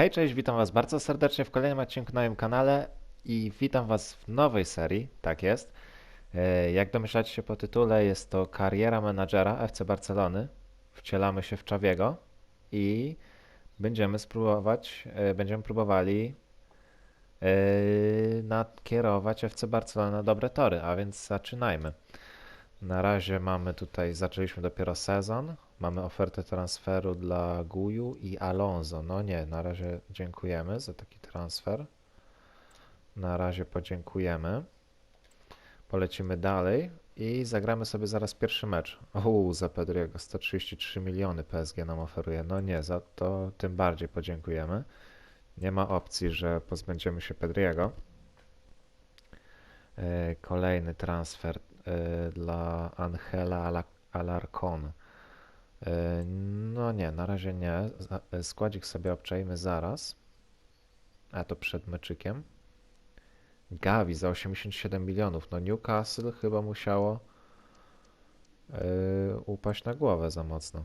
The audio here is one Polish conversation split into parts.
Hej, cześć, witam Was bardzo serdecznie w kolejnym odcinku na moim kanale i witam Was w nowej serii, tak jest. E, Jak domyślacie się po tytule, jest to kariera menadżera FC Barcelony. Wcielamy się w Czawiego i będziemy spróbować, e, będziemy próbowali e, nakierować FC Barcelona na dobre tory, a więc zaczynajmy. Na razie mamy tutaj, zaczęliśmy dopiero sezon. Mamy ofertę transferu dla Guju i Alonso. No nie, na razie dziękujemy za taki transfer. Na razie podziękujemy. Polecimy dalej i zagramy sobie zaraz pierwszy mecz. Uuu, za Pedriego 133 miliony PSG nam oferuje. No nie, za to tym bardziej podziękujemy. Nie ma opcji, że pozbędziemy się Pedriego. E, Kolejny transfer e, dla Angela Ala- Alarcon. E, No nie, na razie nie. E, Składzik sobie obczajmy zaraz. A to przed meczykiem. Gavi za 87 milionów. No Newcastle chyba musiało e, upaść na głowę za mocno.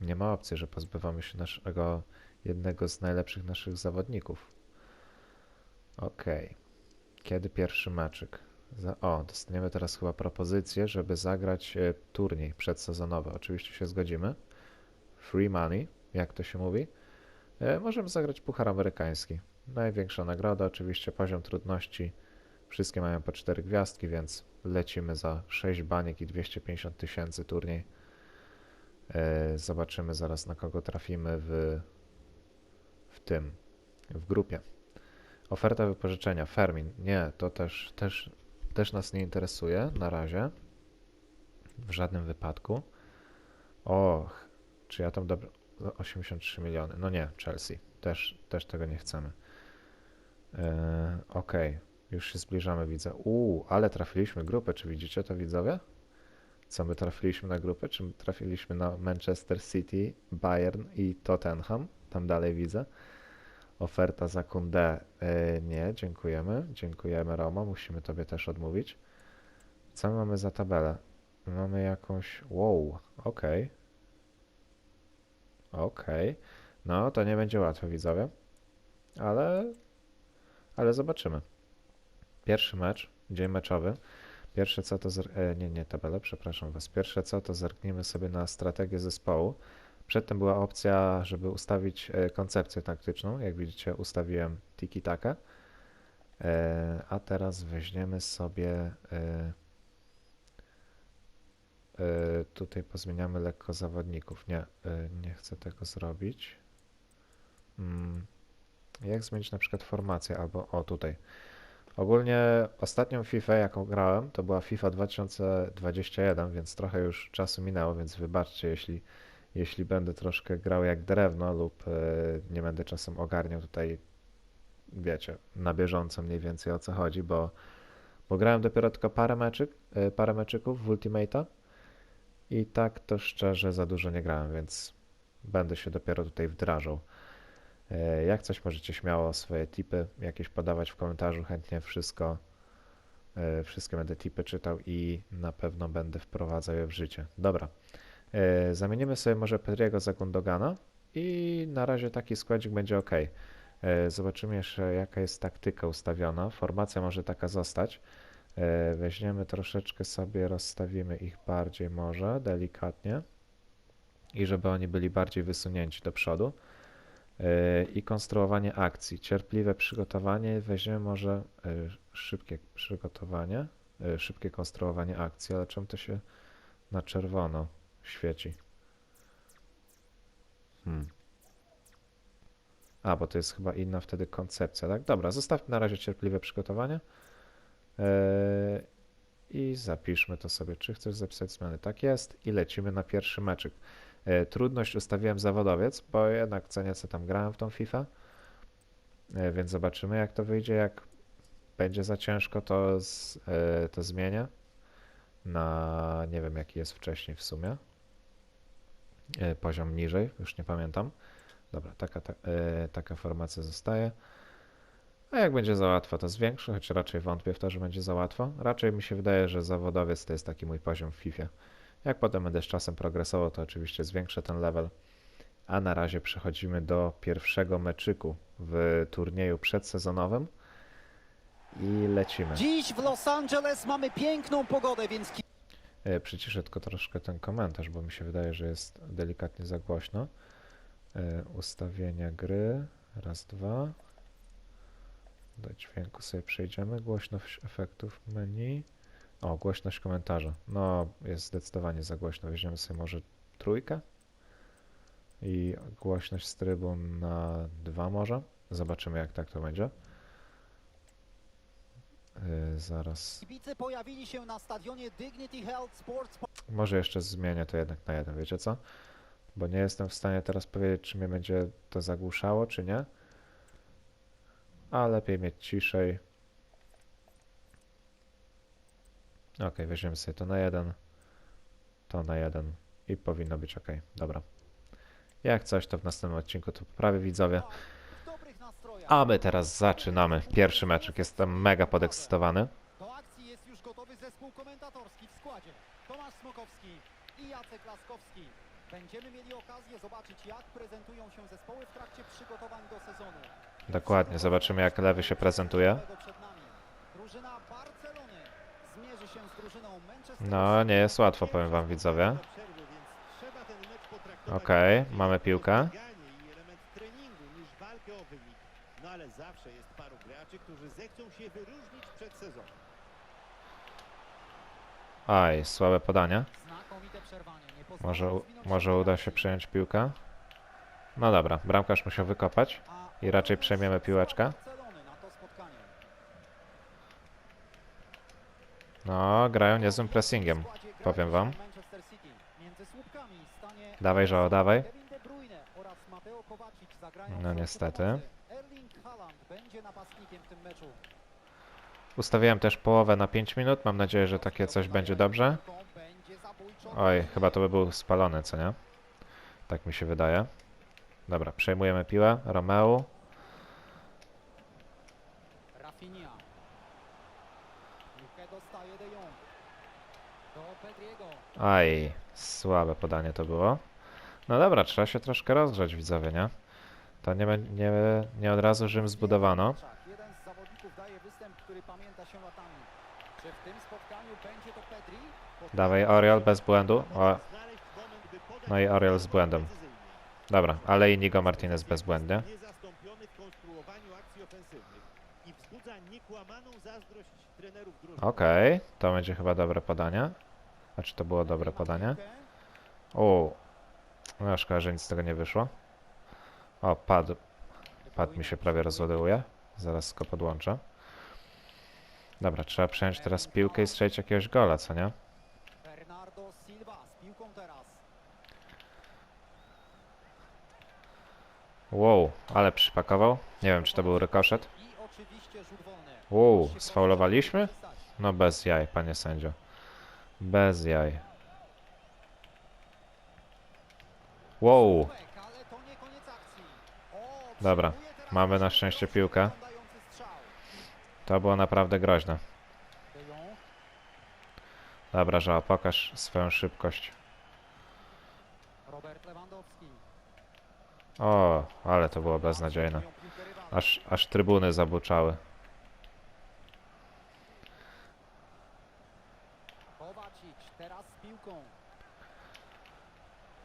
Nie ma opcji, że pozbywamy się naszego jednego z najlepszych naszych zawodników. Okej. Kiedy pierwszy meczyk? O, dostaniemy teraz chyba propozycję, żeby zagrać e, turniej przedsezonowy. Oczywiście się zgodzimy. Free money, jak to się mówi. E, możemy zagrać Puchar Amerykański. Największa nagroda, oczywiście poziom trudności. Wszystkie mają po 4 gwiazdki, więc lecimy za 6 baniek i 250 tysięcy turniej. E, zobaczymy zaraz na kogo trafimy w, w tym, w grupie. Oferta wypożyczenia. Fermin. Nie, to też, też, też nas nie interesuje na razie. W żadnym wypadku. Och, czy ja tam dobrze. 83 miliony. No nie, Chelsea. Też, też tego nie chcemy. Eee, Okej, już się zbliżamy, widzę. Uuu, ale trafiliśmy grupę. Czy widzicie to, widzowie? Co my trafiliśmy na grupę? Czy my trafiliśmy na Manchester City, Bayern i Tottenham? Tam dalej widzę. Oferta za Kunde. E, nie, dziękujemy. Dziękujemy, Roma. Musimy tobie też odmówić. Co my mamy za tabelę? Mamy jakąś. Wow, okej. Okej. No, to nie będzie łatwe, widzowie. Ale. Ale zobaczymy. Pierwszy mecz, dzień meczowy. Pierwsze co to. E, nie, nie tabelę, przepraszam Was. Pierwsze co to zerknijmy sobie na strategię zespołu. Przedtem była opcja, żeby ustawić e, koncepcję taktyczną. Jak widzicie, ustawiłem tiki-taka. E, A teraz weźmiemy sobie. e, Tutaj pozmieniamy lekko zawodników. Nie, nie chcę tego zrobić. Mm, Jak zmienić na przykład formację albo o tutaj. Ogólnie ostatnią FIFA jaką grałem to była FIFA 2021, więc trochę już czasu minęło, więc wybaczcie jeśli jeśli będę troszkę grał jak drewno lub e, nie będę czasem ogarniał tutaj, wiecie, na bieżąco mniej więcej o co chodzi, bo, bo grałem dopiero tylko parę meczyk, e, parę meczyków w Ultimate'a i tak to szczerze za dużo nie grałem, więc będę się dopiero tutaj wdrażał. E, Jak coś możecie śmiało swoje tipy jakieś podawać w komentarzu, chętnie wszystko, wszystkie będę tipy czytał i na pewno będę wprowadzał je w życie. Dobra. E, Zamienimy sobie może Pedriego za Gundogana i na razie taki składzik będzie ok. E, Zobaczymy jeszcze jaka jest taktyka ustawiona. Formacja może taka zostać. E, Weźmiemy troszeczkę sobie, rozstawimy ich bardziej może, delikatnie i żeby oni byli bardziej wysunięci do przodu. I konstruowanie akcji. Cierpliwe przygotowanie. Weźmiemy może szybkie przygotowanie, szybkie konstruowanie akcji, ale czemu to się na czerwono świeci? Hmm. A, bo to jest chyba inna wtedy koncepcja, tak? Dobra, zostawmy na razie cierpliwe przygotowanie. Eee, I zapiszmy to sobie. Czy chcesz zapisać zmiany? Tak jest. I lecimy na pierwszy meczyk. E, trudność ustawiłem zawodowiec, bo jednak co nieco tam grałem w tą FIFA. E, więc zobaczymy jak to wyjdzie. Jak będzie za ciężko, to, z, to zmienię na nie wiem jaki jest wcześniej w sumie. E, poziom niżej, już nie pamiętam. Dobra, taka, ta, e, taka formacja zostaje. A jak będzie za łatwo, to zwiększę, choć raczej wątpię w to, że będzie za łatwo. Raczej mi się wydaje, że zawodowiec to jest taki mój poziom w FIFA. Jak potem będę z czasem progresował, to oczywiście zwiększę ten level A na razie przechodzimy do pierwszego meczyku w turnieju przedsezonowym i lecimy. Dziś w Los Angeles mamy piękną pogodę, więc Przyciszę tylko troszkę ten komentarz, bo mi się wydaje, że jest delikatnie za głośno. E, Ustawienia gry. Raz, dwa. Do dźwięku sobie przejdziemy. Głośność efektów menu. O, głośność komentarza. No, jest zdecydowanie za głośno. Weźmiemy sobie może trójkę. I głośność z trybun na dwa może. Zobaczymy jak tak to będzie. E, Zaraz. kibice pojawili się na stadionie Dignity Health Sports Może jeszcze zmienię to jednak na jeden, wiecie co? Bo nie jestem w stanie teraz powiedzieć, czy mnie będzie to zagłuszało, czy nie. A lepiej mieć ciszej. Ok, weźmiemy sobie to na jeden, to na jeden i powinno być ok. Dobra. Jak coś, to w następnym odcinku to poprawię widzowie. A my teraz zaczynamy. Pierwszy meczek. Jestem mega podekscytowany. Do akcji jest już gotowy zespół komentatorski w składzie. Tomasz Smokowski i Jacek Laskowski. Będziemy mieli okazję zobaczyć, jak prezentują się zespoły w trakcie przygotowań do sezonu. Dokładnie, zobaczymy jak lewy się prezentuje. Przed nami. Drużyna Barcelony zmierzy się z drużyną Manchester No, nie jest łatwo, powiem wam widzowie. Okej, mamy piłkę. i element treningu niż walkę o wynik. No ale zawsze jest paru graczy, którzy zechcą się wyróżnić przed sezonem. Aj, słabe podanie. Może, może uda się przejąć piłkę. No dobra, bramkarz musiał wykopać. I raczej przejmiemy piłeczkę. No, grają niezłym pressingiem. Powiem wam. Dawaj, Joao, dawaj. No niestety. Ustawiłem też połowę na 5 minut. Mam nadzieję, że takie coś będzie dobrze. Oj, chyba to by był spalony, co nie? Tak mi się wydaje. Dobra, przejmujemy piłę. Romeo. Aj, słabe podanie to było. No dobra, trzeba się troszkę rozgrzać, widzowie, nie? To nie, nie, nie od razu Rzym zbudowano. Dawaj, Oriol bez błędu. O, No i Oriol z błędem. dobra, ale i Nigo Martinez trenerów drużyny. Okej, to będzie chyba dobre podanie. A czy to było dobre podanie? O, no szkoda, że nic z tego nie wyszło. O, padł. Pad mi się prawie rozładowuje. Zaraz go podłączę. Dobra, trzeba przejąć teraz piłkę i strzelić jakiegoś gola, co nie? Wow, ale przypakował. Nie wiem, czy to był rykoszet. Wow, sfaulowaliśmy? No bez jaj, panie sędzio. Bez jaj. Wow, Ale to nie koniec akcji. O, Dobra, mamy na szczęście piłkę. to było naprawdę groźne. Dobra, Żała, pokaż swoją szybkość. O, ale to było beznadziejne. Aż, aż trybuny zabuczały.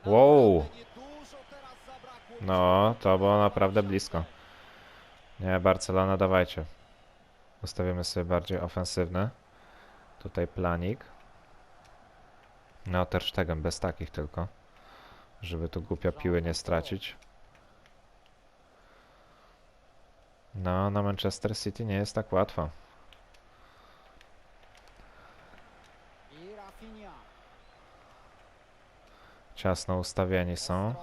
Wow. Naprawdę niedużo teraz zabrakło. No, to było naprawdę blisko. Nie, Barcelona, dawajcie. Ustawimy sobie bardziej ofensywny. Tutaj planik. No, Ter Stegen, bez takich tylko. Żeby tu głupia piły nie stracić. No, na Manchester City nie jest tak łatwo. Ciasno ustawieni są.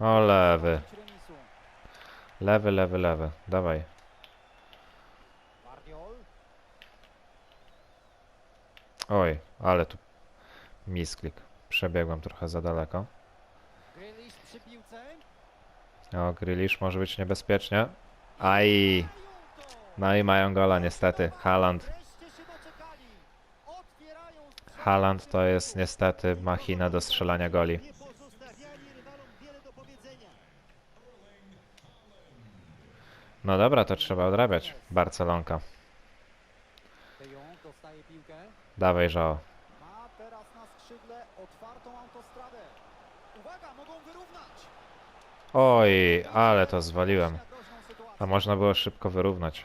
O, lewy. Lewy, lewy, lewy. Dawaj. Oj, ale tu misklik. Przebiegłem trochę za daleko. O, Grealish może być niebezpiecznie. Aj! No i mają gola niestety. Haaland. Haaland to jest niestety machina do strzelania goli. No dobra, to trzeba odrabiać. Barcelonka. Dawaj, Żao. Oj, ale to zwaliłem. A można było szybko wyrównać.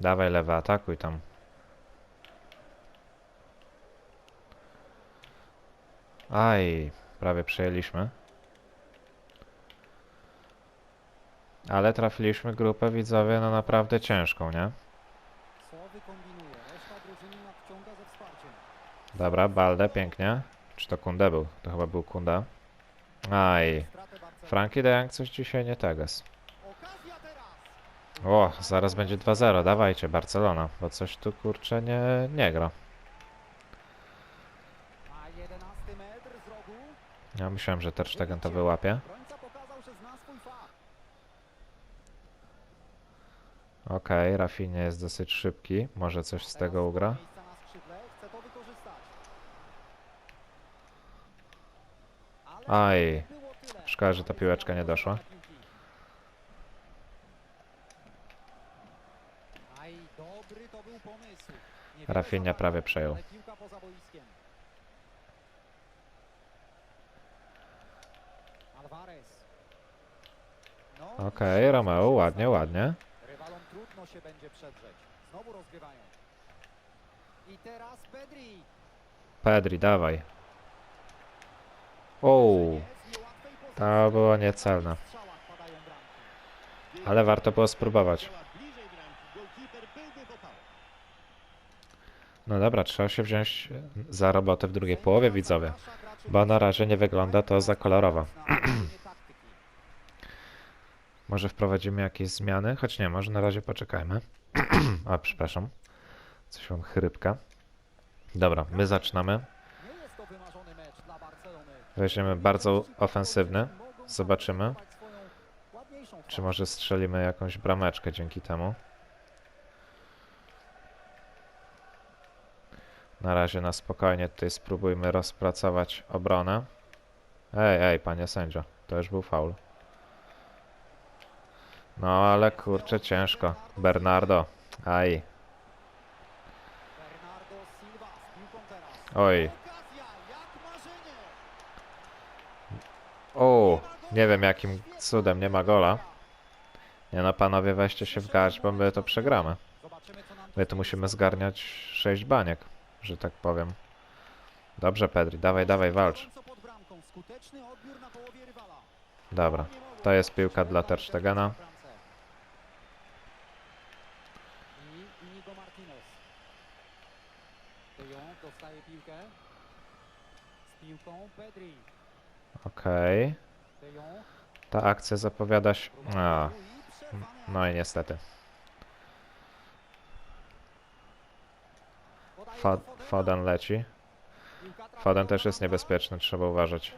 Dawaj lewy, atakuj tam. Aj, prawie przejęliśmy. Ale trafiliśmy grupę widzowie no naprawdę ciężką, nie? Dobra, Balde, pięknie. Czy to Kunde był? To chyba był Kunda. Aj. Frankie de Jong coś dzisiaj nie teraz. O, zaraz będzie 2-0, dawajcie Barcelona, bo coś tu kurczę nie, nie gra. A 11 metr z rogu. Ja myślałem, że Ter Stegen to wyłapie. Okej, Rafinha jest dosyć szybki, może coś z tego ugra. Aj, szkoda, że ta piłeczka nie doszła. Rafinha prawie przejął. No, Okej, Romeo, ładnie, ładnie. Trudno się będzie przedrzeć. Znowu rozgrywają. I teraz Pedri. Pedri, dawaj. O, strzałach padają bramki. Ale warto było spróbować. No dobra, trzeba się wziąć za robotę w drugiej połowie, widzowie. Bo na razie nie wygląda to za kolorowo. Może wprowadzimy jakieś zmiany? Choć nie, może na razie poczekajmy. A, przepraszam. Coś mam chrypka. Dobra, my zaczynamy. Weźmiemy bardzo ofensywny. Zobaczymy, czy może strzelimy jakąś brameczkę dzięki temu. Na razie na spokojnie tutaj spróbujmy rozpracować obronę. Ej, ej, panie sędzio, to już był faul. No ale kurczę, ciężko. Bernardo, aj, oj. O, nie wiem jakim cudem nie ma gola. Nie no, panowie, weźcie się w garść, bo my to przegramy. My tu musimy zgarniać 6 baniek, że tak powiem. Dobrze, Pedri, dawaj, dawaj, walcz. Dobra, to jest piłka dla przerywane Ter Stegena. w bramce. I Inigo Martinez. De Jong dostaje piłkę. Z piłką Pedri. Okej. Jong. Ta akcja zapowiada się... A, no i niestety. Podaje Fa do Fodena. Foden leci. Do też jest niebezpieczny, trzeba uważać.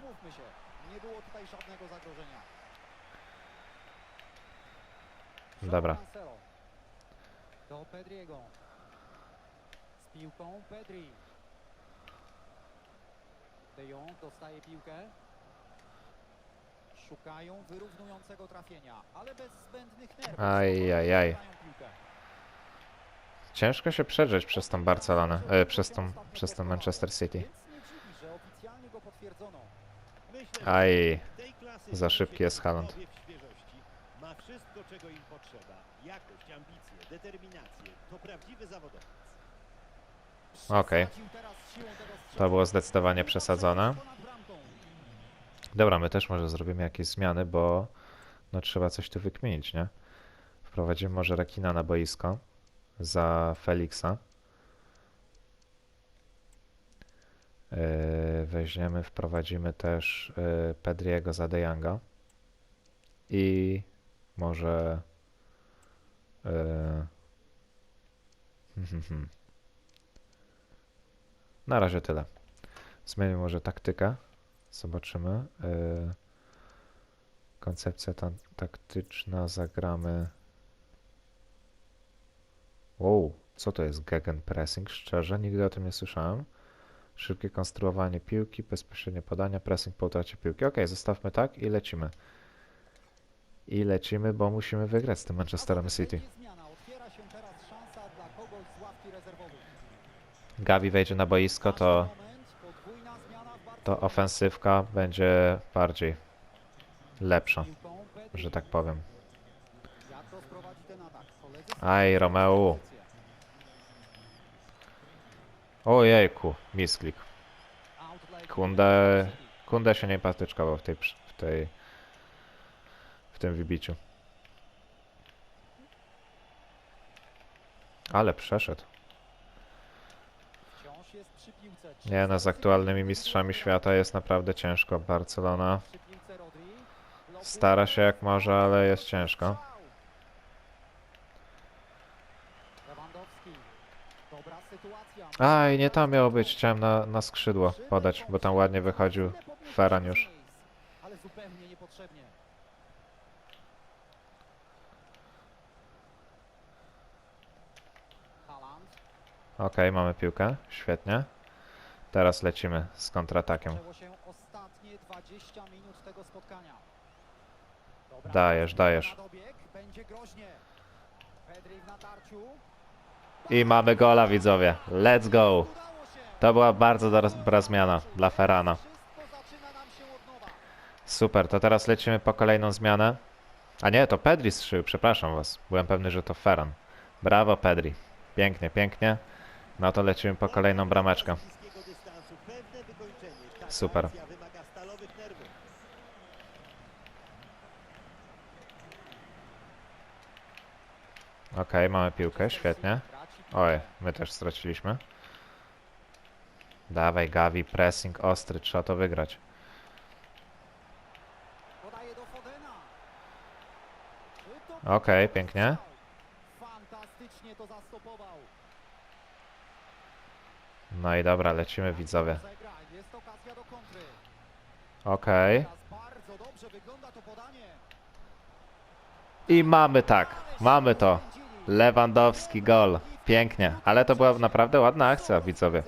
Dobra. Do Pedriego. Z piłką Pedri. De Jong dostaje piłkę. Szukają wyrównującego trafienia, ale bez zbędnych nerwów. Aj, aj, aj. Dostają piłkę. Ciężko się przedrzeć przez tą Barcelonę, e, przez, tą, przez ten Manchester City. Aj, za szybki jest Haaland. Ma wszystko, czego im potrzeba. Jakość, ambicje, determinację. To prawdziwy zawodowiec. Okej. Strzału. to było zdecydowanie przesadzone. Dobra, my też może zrobimy jakieś zmiany, bo no trzeba coś tu wykminić, nie? Wprowadzimy może Rekina na boisko za Felixa. Yy, weźmiemy, wprowadzimy też yy, Pedriego za De Younga. I może yy, hmm, hmm. Na razie tyle. Zmienimy może taktykę. Zobaczymy. Yy, koncepcja ta taktyczna zagramy. Wow, co to jest gegenpressing? Szczerze, nigdy o tym nie słyszałem. Szybkie konstruowanie piłki, bezpośrednie podania, pressing po utracie piłki. Ok, zostawmy tak i lecimy. I lecimy, bo musimy wygrać z tym Manchesterem City. będzie zmiana. Otwiera się teraz szansa dla kogoś z ławki rezerwowych. Gavi wejdzie na boisko, to, to ofensywka będzie bardziej lepsza, że tak powiem. Aj, pozycję. Ojejku, misklik. Kunde. Kunde się nie patyczkował w tej, w tej, w tym wybiciu. Ale przeszedł. Nie, no z aktualnymi mistrzami świata jest naprawdę ciężko. Barcelona stara się jak może, ale jest ciężko. Sytuacja. Aj, nie tam miało być. Chciałem na, na skrzydło podać, bo tam ładnie wychodził Ferran już. Ale zupełnie niepotrzebnie. Haaland. Okej, mamy piłkę. Świetnie. Teraz lecimy z kontratakiem. Zaczęło się ostatnie 20 minut tego spotkania. Dobra, Dajesz, dajesz. I mamy gola, widzowie. Let's go! To była bardzo dobra zmiana dla Ferrana. Nowa. Super, to teraz lecimy po kolejną zmianę. A nie, to Pedri strzelił, przepraszam was. Byłem pewny, że to Ferran. Brawo, Pedri. Pięknie, pięknie. No to lecimy po kolejną brameczkę. Super. Okej, mamy piłkę, świetnie. Oj, my też straciliśmy. Dawaj, Gavi, pressing ostry, trzeba to wygrać. Okej, pięknie. Fantastycznie to zastopował. No i dobra, lecimy, widzowie. Okej. Podanie. I mamy tak, mamy to. Lewandowski gol. Pięknie, ale to była naprawdę ładna akcja, widzowie.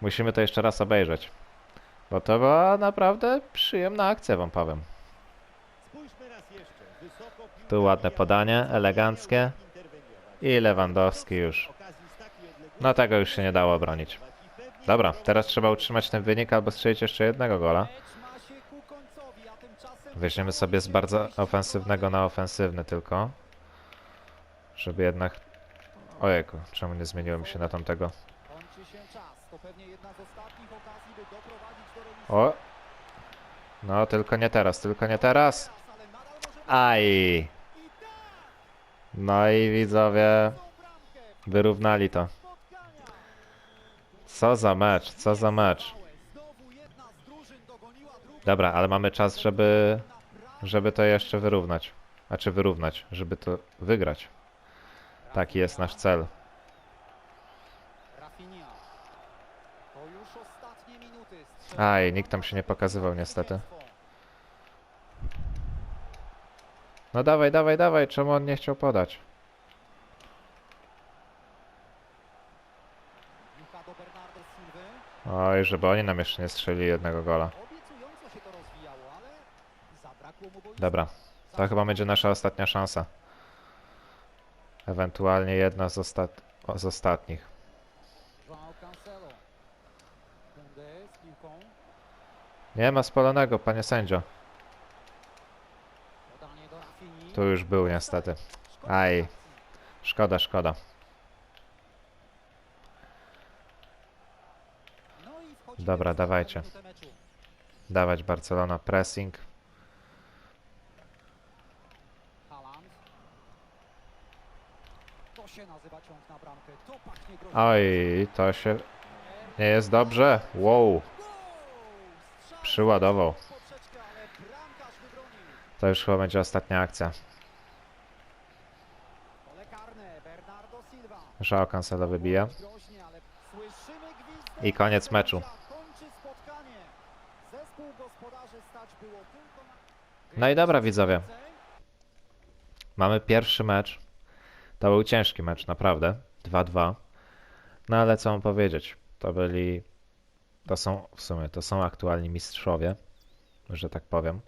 Musimy to jeszcze raz obejrzeć. Bo to była naprawdę przyjemna akcja, wam powiem. Tu ładne podanie, eleganckie. I Lewandowski już. No tego już się nie dało obronić. Dobra, teraz trzeba utrzymać ten wynik albo strzelić jeszcze jednego gola. Weźmiemy sobie z bardzo ofensywnego na ofensywny tylko. Żeby jednak... Ojejku, czemu nie zmieniłem się na tamtego? O! No, tylko nie teraz, tylko nie teraz. Aj! No i widzowie, wyrównali to. Co za mecz, co za mecz. Dobra, ale mamy czas, żeby, żeby to jeszcze wyrównać. Znaczy wyrównać, żeby to wygrać. Taki jest nasz cel. Aj, nikt tam się nie pokazywał niestety. No dawaj, dawaj, dawaj, czemu on nie chciał podać? Piłka do Bernardo Silwy. Oj, żeby oni nam jeszcze nie strzelili jednego gola. Dobra, to chyba będzie nasza ostatnia szansa. Ewentualnie jedna z, ostat z ostatnich. Nie ma spalonego, panie sędzio. Tu już był niestety. Aj. Szkoda, szkoda. No i wchodzimy Dobra, dawajcie. Dawać Barcelona pressing. Oj, to się nie jest dobrze. Wow, przyładował. To już chyba będzie ostatnia akcja. Żao Cancelo wybija. I koniec meczu. Kończy spotkanie. Zespół gospodarzy stać było tylko na... No i dobra, widzowie. Mamy pierwszy mecz. To był ciężki mecz, naprawdę. 2-2. No ale co mam powiedzieć? To byli. To są w sumie, to są aktualni mistrzowie, że tak powiem.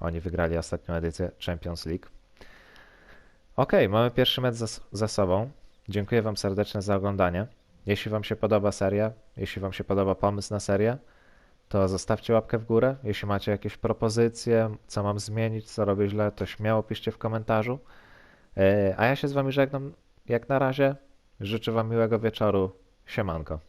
Oni wygrali ostatnią edycję Champions League. Okej, mamy pierwszy mecz za, za sobą. Dziękuję Wam serdecznie za oglądanie. Jeśli Wam się podoba seria, jeśli Wam się podoba pomysł na serię, to zostawcie łapkę w górę. Jeśli macie jakieś propozycje, co mam zmienić, co robię źle, to śmiało piszcie w komentarzu. E, A ja się z Wami żegnam jak na razie. Życzę Wam miłego wieczoru. Siemanko.